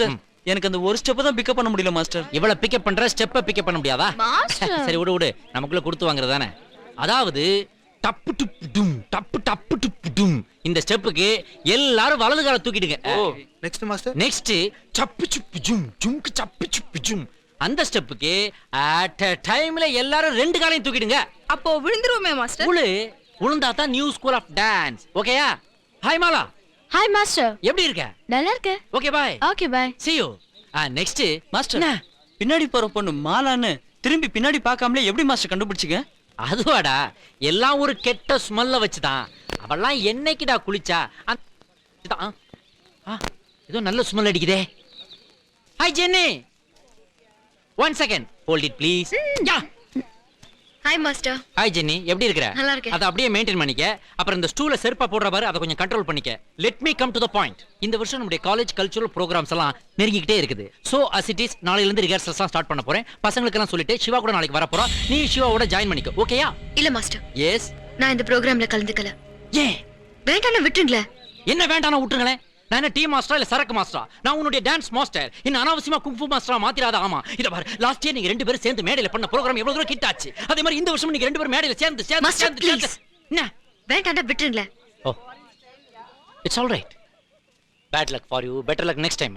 Master. எனக்கு அந்த ஒரு ஸ்டெப் தான் பிக்கப் பண்ண முடியல மாஸ்டர். இவ்வளவு பிக்கப் பண்ற ஸ்டெப்ப பிக்கப் பண்ண முடியாதா? சரி விடு விடு. நமக்குள்ள கொடுத்து வாங்குறதானே அதாவது டப்பு டுப்பு டும் டப்பு டப்பு டுப்பு டும். இந்த ஸ்டெப்புக்கு எல்லாரும் வலது கால தூக்கிடுங்க. Next master. நெக்ஸ்ட் சப்பு சுப்பு ஜும் ஜும்க்கு சப்பு சுப்பு ஜும். அந்த ஸ்டெப்புக்கு அட் அ டைம்ல எல்லாரும் ரெண்டு காலையும் தூக்கிடுங்க. அப்போ விழுந்துருவோமே மாஸ்டர். உளு உளுந்தா தான் நியூ ஸ்கூல் ஆஃப் டான்ஸ் ஓகேயா ஹாய் மாலா. ஹாய் மாஸ்டர் எப்படி இருக்க? நல்லா இருக்கு. Okay bye okay bye see you. Next master பின்னாடி போற பொண்ணு மாலான்னு திரும்பி பின்னாடி பார்க்காமலே எப்படி மாஸ்டர் கண்டுபிடிச்சிங்க அதுவாடா. எல்லாம் ஒரு கெட்ட ஸ்மெல்ல வச்சுதான். அவெல்லாம் என்னைக்குடா குளிச்சா? அந்த- இதான், ஆ, ஆ, ஏதோ நல்ல smell அடிக்குதே. Hi Jenny one second hold it please yeah. Hi master hi Jenny எப்படி இருக்கிற? நல்லா இருக்கேன். அதை அப்படியே மெயின்டைன் பண்ணிக்க. அப்புறம் இந்த ஸ்டூல செருப்பா போடுற பாரு அதை கொஞ்சம் கண்ட்ரோல் பண்ணிக்க. Let me come to the point இந்த வருஷம் நம்முடைய காலேஜ் கல்ச்சுரல் ப்ரோக்ராம்ஸ் எல்லாம் நெருங்கிக்கிட்டே இருக்குது. சோ அஸ் இட் இஸ் நாளையில இருந்து ரிஹர்சல்ஸ் ஸ்டார்ட் பண்ண போறேன். பசங்களுக்கு எல்லாம் சொல்லிட்டு சிவா கூட நாளைக்கு வர போறோம் நீ சிவாவோட ஜாயின் பண்ணிக்கோ. ஓகேயா இல்ல மாஸ்டர் எஸ் நான் இந்த ப்ரோக்ராம்ல கலந்துக்கல. ஏன்? வேண்டாம் விட்டுருங்களேன். என்ன வேண்டாம் விட்டுருங்களேன்? நான் டீ மாஸ்டரா இல்ல சரக்கு மாஸ்டரா நான் உன்னுடைய டான்ஸ் மாஸ்டர் இன்னும் அனாவசியமா குங்ஃபு மாஸ்டரா மாத்திராத? ஆமா. இத பாரு லாஸ்ட் இயர் நீங்க ரெண்டு பேரும் சேர்ந்து மேடையில பண்ண ப்ரோகிராம் எவ்வளவு தூரம் ஹிட் ஆச்சு? அதே மாதிரி இந்த வருஷம் நீங்க ரெண்டு பேரும் மேடையில சேர்ந்து சேர்ந்து சேர்ந்து சேர்ந்து. என்ன? வேண்டாம் விட்டுருங்களேன். ஓ. It's all right bad luck for you better luck next time